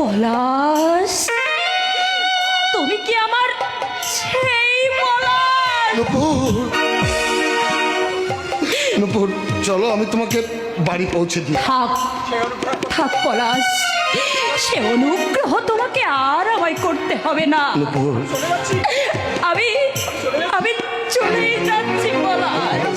পলাশ? তুমি কি আমার সেই পলাশ? নুপুর নুপুর চলো আমি তোমাকে বাড়ি পৌঁছে দিই। থাক থাক পলাশ। সে অনুগ্রহ তোমাকে আর আমায় করতে হবে না। নুপুর। আমি আমি চলেই যাচ্ছি পলাশ।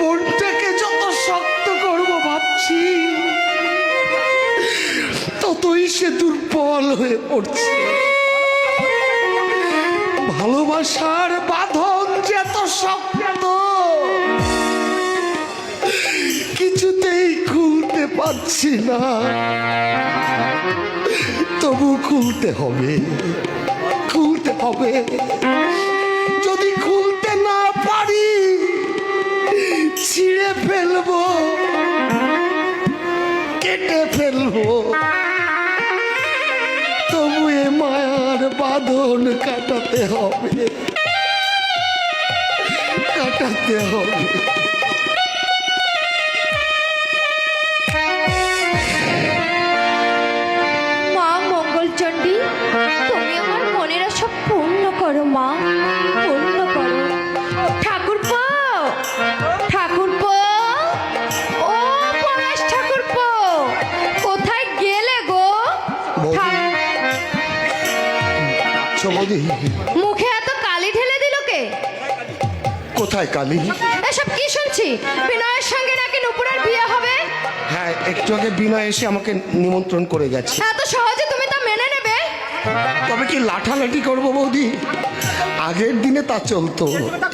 মনটাকে যত শক্ত করব ভাবছি, ততই সে দুর্বল হয়ে পড়ছে। ভালোবাসার বাঁধন যে শক্ত কিছুতেই খুলতে পারছি না। তবু খুলতে হবে খুলতে হবে। বাঁধন কাটাতে হবে। কাটাতে হবে। সবদি মুখে এত কালি ঢেলে দিল কে? কোথায় কালী? এসব কি শুনছি? বিনয়ের সঙ্গে নাকি নুপুরের বিয়ে হবে? হ্যাঁ একটু আগে বিনা এসে আমাকে নিমন্ত্রণ করে গেছে। এত সহজে তুমি তা মেনে নেবে। তবে কি লাঠালাঠি করব বৌদি? আগের দিনে তা চলতো।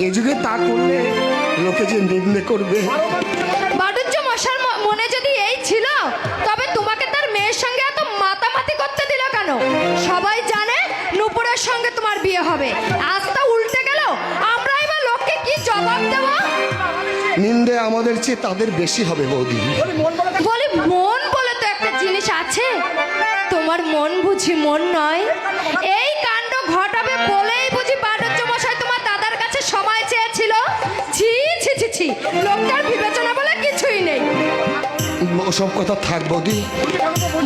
এ যুগে তা করলে লোকে যে নির্ণয় করবে। বাডুজ্য মশার মনে যদি এই ছিল সঙ্গে তোমার বিয়ে হবে। আজ তা উল্টে গেল। আমরাই বা লোককে কি জবাব দেব? নিন্দে আমাদের চেয়ে তাদের বেশি হবে বৌদি। বলি মন বলে তো একটা জিনিস আছে। তোমার মন বুঝি মন নয়। এই কাণ্ড ঘটাবে বলেই বুঝি বাণিজ্য মশাই তোমার দাদার কাছে সময় চেয়েছিল। ছি ছি ছি ছি লোকটার বিবেচনা বলে কিছুই নেই। ওসব কথা থাক বৌদি।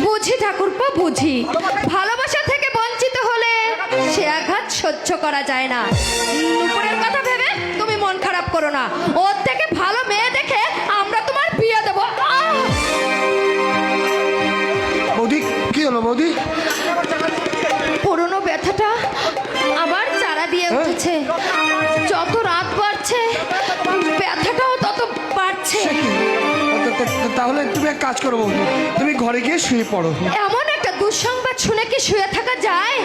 বুঝি ঠাকুরপো বুঝি। ভালোবাসা থেকে সে আঘাত সহ্য করা যায় না। নুপুরের কথা ভেবে তুমি মন খারাপ করো না। ওর থেকে ভালো মেয়ে দেখে আমরা তোমার বিয়ে দেবো! বৌদি কি হলো বৌদি? পুরনো ব্যথাটা আবার চারা দিয়ে হ্যাঁ? উঠেছে। যত রাত বাড়ছে ব্যথাটাও তত বাড়ছে। তাহলে তুমি এক কাজ করো বৌদি তুমি ঘরে গিয়ে শুয়ে পড়ো। এমন দুঃসংবাদ শুনে কি শুয়ে থাকা যায়?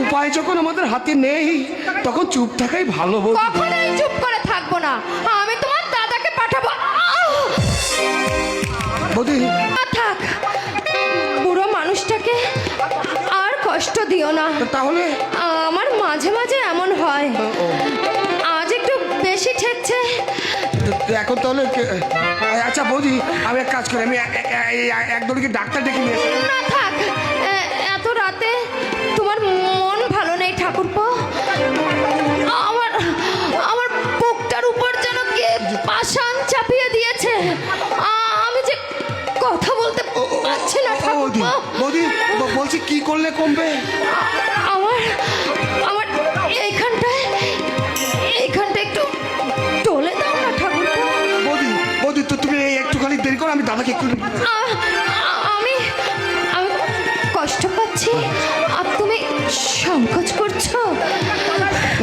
উপায় যখন আমাদের হাতে নেই তখন চুপ থাকাই ভালো বৌদি কখনোই চুপ করে থাকব না। আমি তোমার দাদাকে পাঠাবো! বৌদি। থাক। বুড়ো মানুষটাকে আর কষ্ট দিও না। তাহলে? আমার মাঝে মাঝে এমন হয়। আজ একটু বেশি ঠেকছে। এখন তাহলে আচ্ছা বৌদি আমি এক কাজ করি আমি এ- এ- এ- এ- ডাক্তার ডেকে নিয়ে থাক। রাতে তোমার মন ভালো নেই ঠাকুরপো। আমার আমার বুকটার উপর যেন কে পাষাণ চাপিয়ে দিয়েছে। আমি যে কথা বলতে পারছি না ঠাকুরপো। বৌদি বলছি কি করলে কমবে? আমার আমার এইখানটায় এইখানটা একটু টলে দাও না ঠাকুরপো। বৌদি বৌদি তো তুমি একটুখানি দেরি করো আমি দাদাকে একটু পাচ্ছি আর তুমি সংকোচ করছ?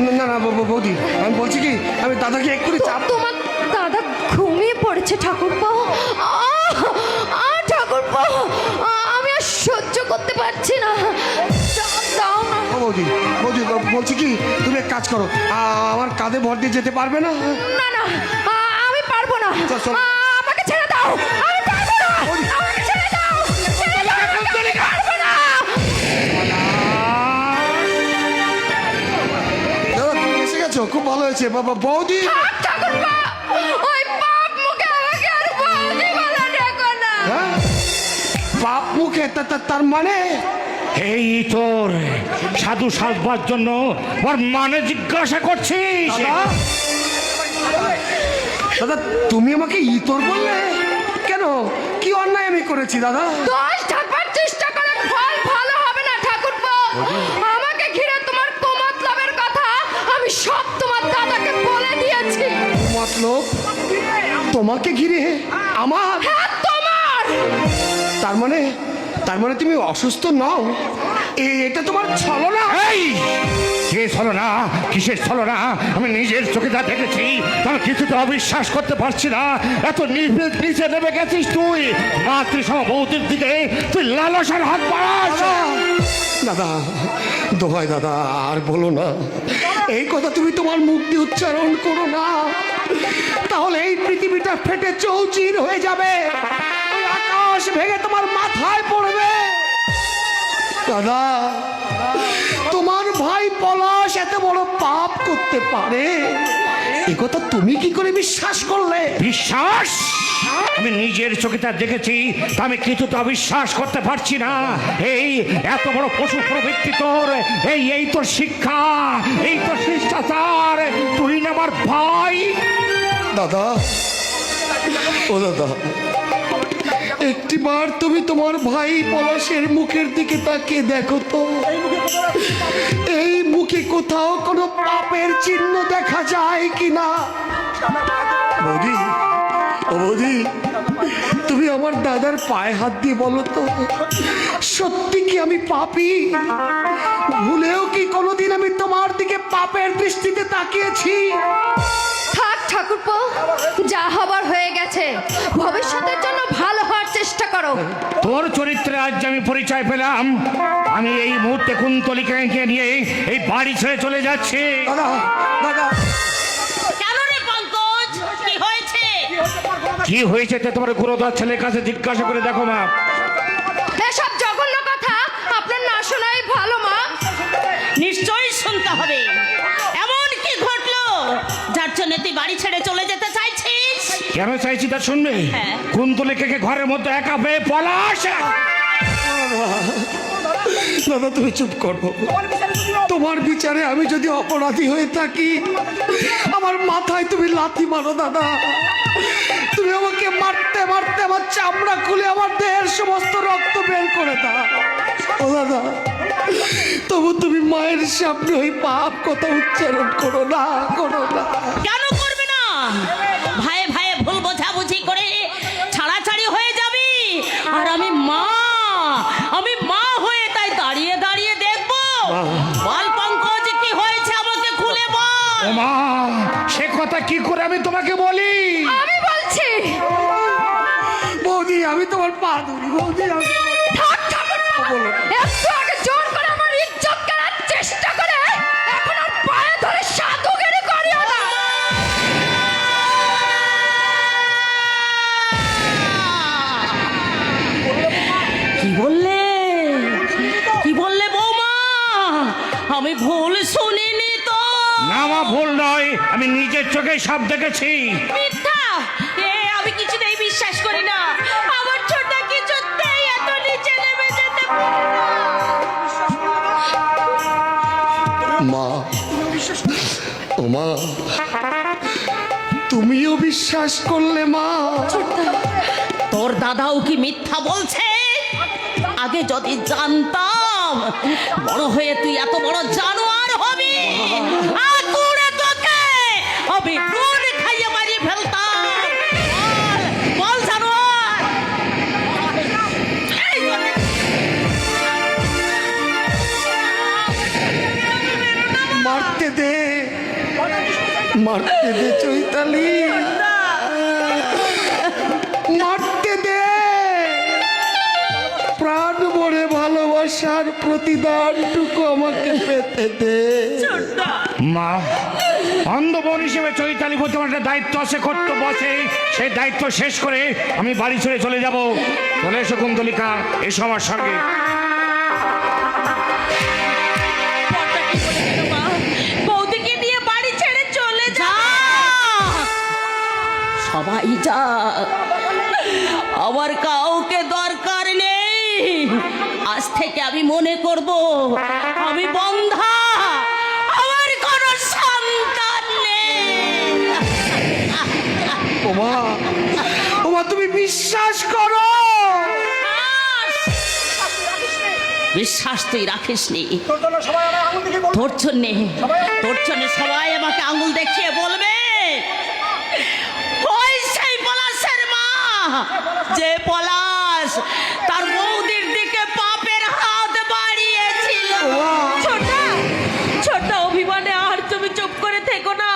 না না বৌদি আমি বলছি কি আমি দাদাকে এক্ষুনি চাপ তোমার দাদা ঘুমিয়ে পড়েছে ঠাকুরপো। ঠাকুরপো আমি আর সহ্য করতে পারছি না। বৌদি বৌদি বলছি কি তুমি এক কাজ করো আ- আমার কাঁধে ভর দিয়ে যেতে পারবে না? না না আমি পারব না। আমাকে ছেড়ে দাও গেছো খুব ভালো হয়েছে। বাবা বৌদি! থাক, ঠাকুরপো! ওই পাপ মুখে আমাকে আর বৌদি বলা ডেকো না। হ্যাঁ? বাপ মুখে তা- তা- তার মানে? এই তোর সাধু সাজবার জন্য ওর মানে জিজ্ঞাসা করছিস? দাদা? দাদা তুমি আমাকে ইতর বললে? কেন? কি অন্যায় আমি করেছি দাদা? দোষ ঢাকবার চেষ্টা করে ফল ভালো হবে না ঠাকুরপো। মতলব তোমাকে ঘিরে আমার। হ্যাঁ তোমার! তার মানে তার মানে তুমি অসুস্থ নও। এ- এটা তোমার ছলনা। এই কে ছলো না কিসের ছলো না আমি নিজের চোখে যা দেখেছি আমি কিছু তো অবিশ্বাস করতে পারছি না। এত নিচে নেমে গেছিস তুই। মাতৃসম বৌদির দিকে তুই লালসার হাত বাড়াস। দাদা দোহাই দাদা আর বলো না এই কথা তুমি তোমার মুখ দিয়ে উচ্চারণ করো না। তাহলে এই পৃথিবীটা ফেটে চৌচির হয়ে যাবে। আকাশ ভেঙে তোমার মাথায় পড়বে। দাদা, তোমার ভাই পলাশ এত বড় পাপ করতে পারে। এ কথা তুমি কি করে বিশ্বাস করলে? বিশ্বাস? আমি নিজের চোখে তা দেখেছি, তা আমি কিছু তো অবিশ্বাস করতে পারছি না। এই এত বড় পশু প্রবৃত্তি তোর, এই এই তোর শিক্ষা, এই তোর শিষ্টাচার, তুই না আমার ভাই? দাদা। ও দাদা একটি একটিবার তুমি তোমার ভাই পলাশের মুখের দিকে তাকিয়ে দেখো তো। এই মুখে কোথাও কোনো পাপের চিহ্ন দেখা যায় কিনা? বৌদি বৌদি, তুমি আমার দাদার পায়ে হাত দিয়ে বলো তো, সত্যি কি আমি পাপি? ভুলেও কি কোনোদিন আমি তোমার দিকে পাপের দৃষ্টিতে তাকিয়েছি? থাক ঠাকুরপো যা হবার হয়ে গেছে। ভবিষ্যতের জন্য ভালো হওয়ার চেষ্টা করো। তোর চরিত্রে আজ আমি পরিচয় পেলাম আমি এই মুহূর্তে কুন্তলিকাকে নিয়ে এই বাড়ি ছেড়ে চলে যাচ্ছি। দাদা দাদা। কেন রে পঙ্কজ? কি হয়েছে? কি হয়েছে তে তোমার গুরুদার ছেলের কাছে জিজ্ঞাসা করে দেখো মা। এসব জঘন্য কথা আপনার না শোনাই ভালো মা। নিশ্চয়ই শুনতে হবে। তুই বাড়ি ছেড়ে চলে যেতে চাইছিস? কেন চাইছি তা শুনবে হ্যাঁ। কুন্তলিকাকে ঘরের মধ্যে একা পেয়ে পলাশ। দাদা তুমি চুপ করো। তোমার বিচারে আমি যদি অপরাধী হয়ে থাকি আমার মাথায় তুমি লাথি মারো দাদা। তুমি আমাকে মারতে মারতে আমার চামড়া খুলে আমার দেহের সমস্ত রক্ত বের করে দাও। ও দাদা তবু তুমি মায়ের সামনে ওই পাপ কথা উচ্চারণ করো না করো না। কেন করবে না? ভাই ভাই ভুল বোঝাবুঝি করে ছাড়াছাড়ি হয়ে যাবি? আর আমি মা আমি মা হয়ে তাই দাঁড়িয়ে দাঁড়িয়ে দেখব। বাল পঙ্কজ কি হয়েছে আমাকে খুলে বল। মা সে কথা কি করে আমি তোমাকে বলি? আমি বলছি। বৌদি আমি তোমার পা ধরি বৌদি আমি থাক নিজের চোখে সব দেখেছি। মিথ্যা! এ আমি কিছুতেই বিশ্বাস করি না। আমার ছোট কিছুতেই এত নিচে নেমে যেতে মা ও মা তুমিও বিশ্বাস করলে মা। তোর দাদাও কি মিথ্যা বলছে? আগে যদি জানতাম বড় হয়ে তুই এত বড় জানোয়ার হবি। মারতে দে চৈতালি। মারতে দে। প্রাণ ভরে ভালোবাসার প্রতিদানটুকু আমাকে পেতে দে। মা অন্ধ বোন হিসেবে চৈতালি প্রতি একটা দায়িত্ব আছে, কর্তব্য আছে। সেই দায়িত্ব শেষ করে আমি বাড়ি ছেড়ে চলে যাব। চলে এসো কুন্দলিকা এসো আমার সঙ্গে। সবাই যা আমার কাউকে দরকার নেই। আজ থেকে আমি মনে করব আমি বন্ধা। আমার কোনো সন্তান নেই। ওমা ওমা তুমি বিশ্বাস করো। বিশ্বাস তুই রাখিস নি তোর জন্যে তোর জন্যে সবাই আমাকে আঙুল দেখিয়ে বলবে ওই সেই পলাশের মা যে পলাশ তার বৌদির দিকে পাপের হাত বাড়িয়েছিল। ছোটা ছোটা অভিমানে আর তুমি চুপ করে থেকো না।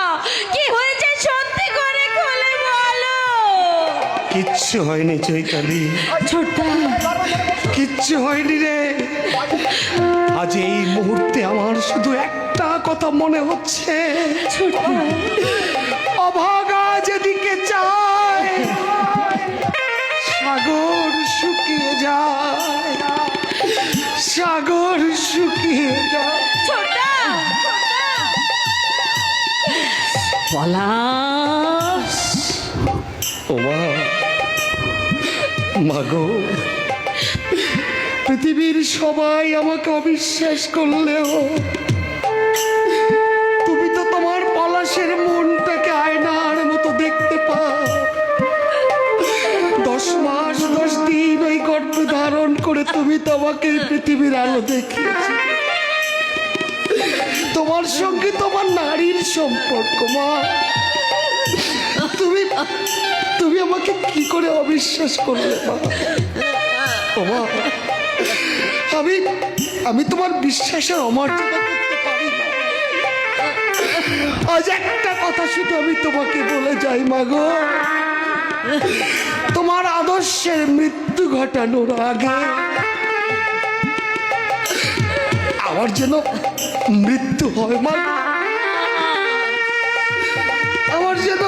কি হয়েছে সত্যি করে খুলে বলো। কিচ্ছু হয়নি চৈতালি। ছোটা। কিচ্ছু হয়নি রে। আজ এই মুহূর্তে আমার শুধু একটা কথা মনে হচ্ছে। অভাগা পলাশ। ওমা মাগো পৃথিবীর সবাই আমাকে অবিশ্বাস করলেও তুমি তো তোমার পলাশের মনটাকে আয়নার মতো দেখতে পাও। দশ মাস, দশ দিন ওই গর্ভ ধারণ করে তুমি তো আমাকে পৃথিবীর আলো দেখিয়েছো। তোমার সঙ্গে তোমার নারীর সম্পর্ক, মা। তুমি তুমি আমাকে কি করে অবিশ্বাস করলে, মা? আমি আমি তোমার বিশ্বাসের না। আজ একটা কথা শুধু আমি তোমাকে বলে যাই মাগো তোমার আদর্শের মৃত্যু ঘটানোর আগে আমার যেন মৃত্যু হয় মা। আমার যেন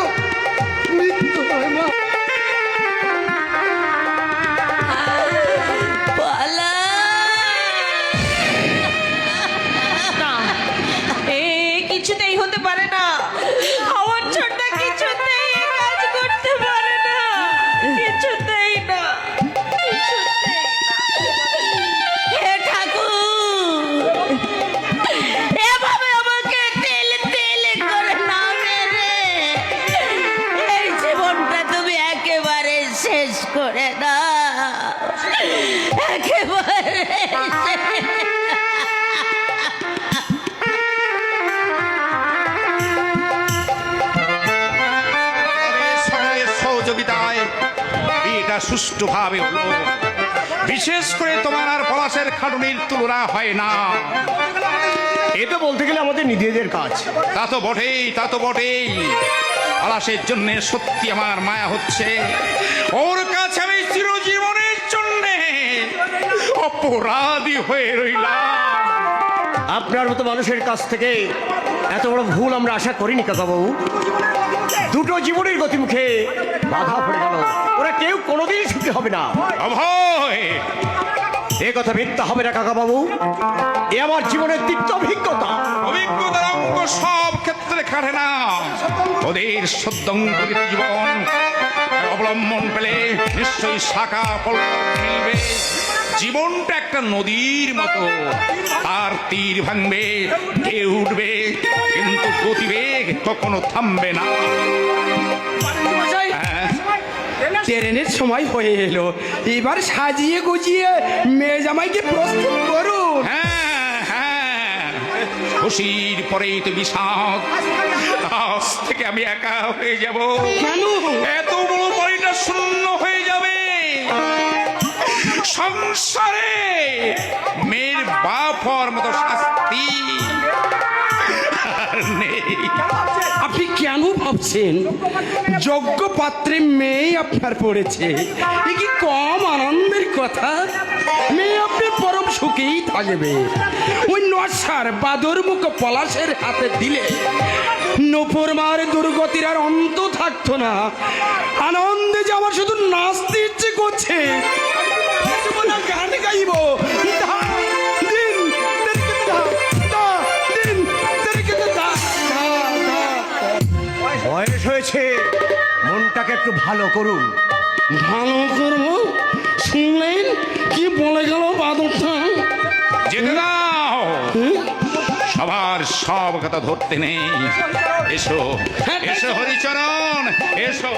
সুষ্ঠুভাবে হলো। বিশেষ করে তোমার আর পলাশের খাটুনির তুলনা হয় না। এটা বলতে গেলে আমাদের নিজেদের কাজ। তা তো বটেই তা তো বটেই। পলাশের জন্য সত্যি আমার মায়া হচ্ছে। ওর কাছে আমি চিরজীবনের জন্য অপরাধী হয়ে রইলাম। আপনার মতো মানুষের কাছ থেকে এত বড় ভুল আমরা আশা করিনি কাকাবাবু দুটো জীবনের গতিমুখে বাধা পড়ে গেল। ওরা কেউ কোনোদিন সুখী হবে না। অভয়! এ কথা মিথ্যা হবে না কাকা বাবু এ আমার জীবনের তিক্ত অভিজ্ঞতা। অভিজ্ঞতার অঙ্ক সব ক্ষেত্রে কাটে না। ওদের সদ্যঙ্গিত জীবন অবলম্বন পেলে নিশ্চয়ই শাখা মিলবে। জীবনটা একটা নদীর মতো। আর তীর ভাঙবে ঢেউ উঠবে কিন্তু গতিবেগ কখনো থামবে না। ট্রেনের সময় হয়ে এলো। এবার সাজিয়ে গুজিয়ে মেয়ে জামাইকে প্রস্তুত করুন। হ্যাঁ হ্যাঁ। খুশির পরেই তো বিষাদ। আজ থেকে আমি একা হয়ে যাব। কেন? এত বড় বাড়িটা শূন্য হয়ে যাবে। সংসারে মেয়ের বাপ হওয়ার মতো শাস্তি আপনি কেন ভাবছেন? যোগ্য পাত্রে মেয়ে আপনার পড়েছে। এ কি কম আনন্দের কথা? মেয়ে আপনি পরম সুখেই থাকবে। ওই নশার বাদর মুখ পলাশের হাতে দিলে নপুর মার দুর্গতির আর অন্ত থাকতো না। আনন্দে যে শুধু নাচতে ইচ্ছে করছে গান গাইব একটু ভালো করুন। ভালো করব? শুনলেন? কি বলে গেল বাদরটা? যেতে দাও সবার সব কথা ধরতে নেই। এসো এসো হরিচরণ এসো।